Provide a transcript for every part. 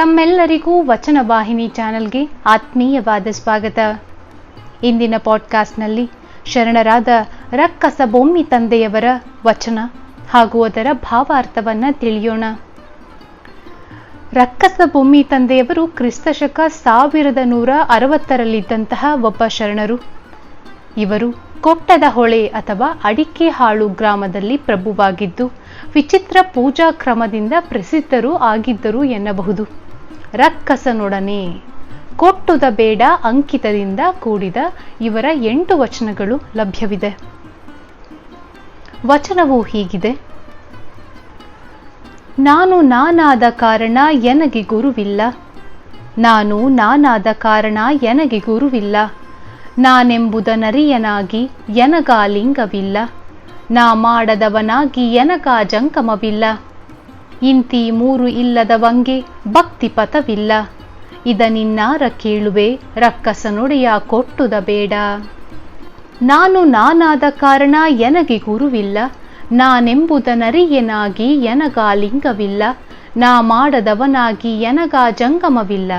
ತಮ್ಮೆಲ್ಲರಿಗೂ ವಚನ ವಾಹಿನಿ ಚಾನೆಲ್ಗೆ ಆತ್ಮೀಯವಾದ ಸ್ವಾಗತ. ಇಂದಿನ ಪಾಡ್ಕಾಸ್ಟ್ನಲ್ಲಿ ಶರಣರಾದ ರಕ್ಕಸ ಬೊಮ್ಮಿ ತಂದೆಯವರ ವಚನ ಹಾಗೂ ಅದರ ಭಾವಾರ್ಥವನ್ನು ತಿಳಿಯೋಣ. ರಕ್ಕಸ ಬೊಮ್ಮಿ ತಂದೆಯವರು ಕ್ರಿಸ್ತಶಕ ಸಾವಿರದ ನೂರ ಅರವತ್ತರಲ್ಲಿದ್ದಂತಹ ಒಬ್ಬ ಶರಣರು. ಇವರು ಕೊಟ್ಟದ ಹೊಳೆ ಅಥವಾ ಅಡಿಕೆ ಹಾಳು ಗ್ರಾಮದಲ್ಲಿ ಪ್ರಭುವಾಗಿದ್ದು, ವಿಚಿತ್ರ ಪೂಜಾ ಕ್ರಮದಿಂದ ಪ್ರಸಿದ್ಧರು ಆಗಿದ್ದರು ಎನ್ನಬಹುದು. ರಕ್ಕಸನೊಡನೆ. ಕೊಟ್ಟುದ ಬೇಡ ಅಂಕಿತದಿಂದ ಕೂಡಿದ ಇವರ ಎಂಟು ವಚನಗಳು ಲಭ್ಯವಿದೆ. ವಚನವು ಹೀಗಿದೆ. ನಾನು ನಾನಾದ ಕಾರಣ ಎನಗೆ ಗುರುವಿಲ್ಲ. ನಾನು ನಾನಾದ ಕಾರಣ ಎನಗೆ ಗುರುವಿಲ್ಲ. ನಾನೆಂಬುದನರಿಯನಾಗಿ ಎನಗ ಲಿಂಗವಿಲ್ಲ ನಾ ಮಾಡದವನಾಗಿ ಎನಗಾ ಜಂಕಮವಿಲ್ಲ ಇಂತಿ ಮೂರು ಇಲ್ಲದವಂಗೆ ಭಕ್ತಿ ಪಥವಿಲ್ಲ. ಇದ ನಿನ್ನಾರ ಕೇಳುವೆ ರಕ್ಕಸನೊಡೆಯ ಕೊಟ್ಟುದ ಬೇಡ. ನಾನು ನಾನಾದ ಕಾರಣ ಎನಗೆ ಗುರುವಿಲ್ಲ. ನಾನೆಂಬುದನರಿಯನಾಗಿ ಎನಗ ಲಿಂಗವಿಲ್ಲ. ನಾ ಮಾಡದವನಾಗಿ ಎನಗಾ ಜಂಗಮವಿಲ್ಲ.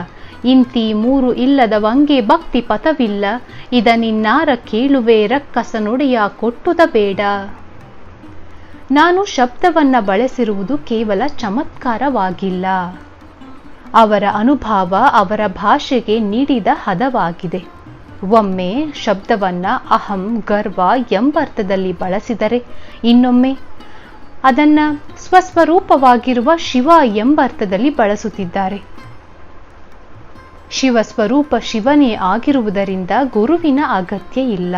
ಇಂತಿ ಮೂರು ಇಲ್ಲದವಂಗೆ ಭಕ್ತಿ ಪಥವಿಲ್ಲ. ಇದ ನಿನ್ನಾರ ಕೇಳುವೆ ರಕ್ಕಸನೊಡೆಯ ಕೊಟ್ಟುದ ಬೇಡ. ನಾನು ಶಬ್ದವನ್ನು ಬಳಸಿರುವುದು ಕೇವಲ ಚಮತ್ಕಾರವಾಗಿಲ್ಲ. ಅವರ ಅನುಭವ ಅವರ ಭಾಷೆಗೆ ನೀಡಿದ ಹದವಾಗಿದೆ. ಒಮ್ಮೆ ಶಬ್ದವನ್ನ ಅಹಂ, ಗರ್ವ ಎಂಬರ್ಥದಲ್ಲಿ ಬಳಸಿದರೆ ಇನ್ನೊಮ್ಮೆ ಅದನ್ನ ಸ್ವಸ್ವರೂಪವಾಗಿರುವ ಶಿವ ಎಂಬರ್ಥದಲ್ಲಿ ಬಳಸುತ್ತಿದ್ದಾರೆ. ಶಿವಸ್ವರೂಪ ಶಿವನೇ ಆಗಿರುವುದರಿಂದ ಗುರುವಿನ ಅಗತ್ಯ ಇಲ್ಲ.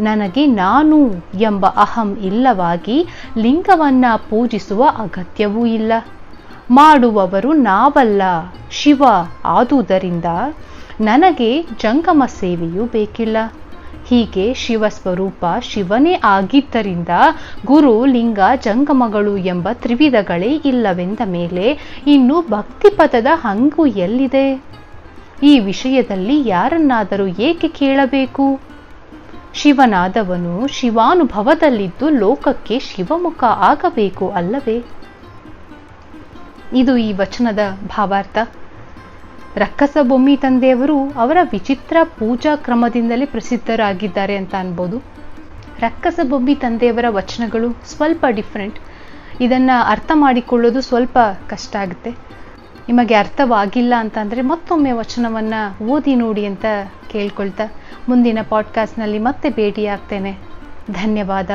ನನಗೆ ನಾನು ಎಂಬ ಅಹಂ ಇಲ್ಲವಾಗಿ ಲಿಂಗವನ್ನ ಪೂಜಿಸುವ ಅಗತ್ಯವೂ ಇಲ್ಲ. ಮಾಡುವವರು ನಾವಲ್ಲ, ಶಿವ ಆದುದರಿಂದ ನನಗೆ ಜಂಗಮ ಸೇವೆಯೂ ಬೇಕಿಲ್ಲ. ಹೀಗೆ ಶಿವ ಸ್ವರೂಪ ಶಿವನೇ ಆಗಿದ್ದರಿಂದ ಗುರು ಲಿಂಗ ಜಂಗಮಗಳು ಎಂಬ ತ್ರಿವಿಧಗಳೇ ಇಲ್ಲವೆಂದ ಮೇಲೆ ಇನ್ನು ಭಕ್ತಿಪಥದ ಹಂಗು ಎಲ್ಲಿದೆ? ಈ ವಿಷಯದಲ್ಲಿ ಯಾರನ್ನಾದರೂ ಏಕೆ ಕೇಳಬೇಕು? ಶಿವನಾದವನು ಶಿವಾನುಭವದಲ್ಲಿದ್ದು ಲೋಕಕ್ಕೆ ಶಿವಮುಖ ಆಗಬೇಕು ಅಲ್ಲವೇ? ಇದು ಈ ವಚನದ ಭಾವಾರ್ಥ. ರಕ್ಕಸ ಬೊಮ್ಮಿ ತಂದೆಯವರು ಅವರ ವಿಚಿತ್ರ ಪೂಜಾ ಕ್ರಮದಿಂದಲೇ ಪ್ರಸಿದ್ಧರಾಗಿದ್ದಾರೆ ಅಂತ ಅನ್ಬೋದು. ರಕ್ಕಸ ಬೊಮ್ಮಿ ತಂದೆಯವರ ವಚನಗಳು ಸ್ವಲ್ಪ ಡಿಫ್ರೆಂಟ್. ಇದನ್ನ ಅರ್ಥ ಮಾಡಿಕೊಳ್ಳೋದು ಸ್ವಲ್ಪ ಕಷ್ಟ ಆಗುತ್ತೆ. ನಿಮಗೆ ಅರ್ಥವಾಗಿಲ್ಲ ಅಂತಂದರೆ ಮತ್ತೊಮ್ಮೆ ವಚನವನ್ನ ಓದಿ ನೋಡಿ ಅಂತ ಕೇಳ್ಕೊಳ್ತಾ ಮುಂದಿನ ಪಾಡ್ಕಾಸ್ಟ್ನಲ್ಲಿ ಮತ್ತೆ ಭೇಟಿಯಾಗ್ತೇನೆ. ಧನ್ಯವಾದ.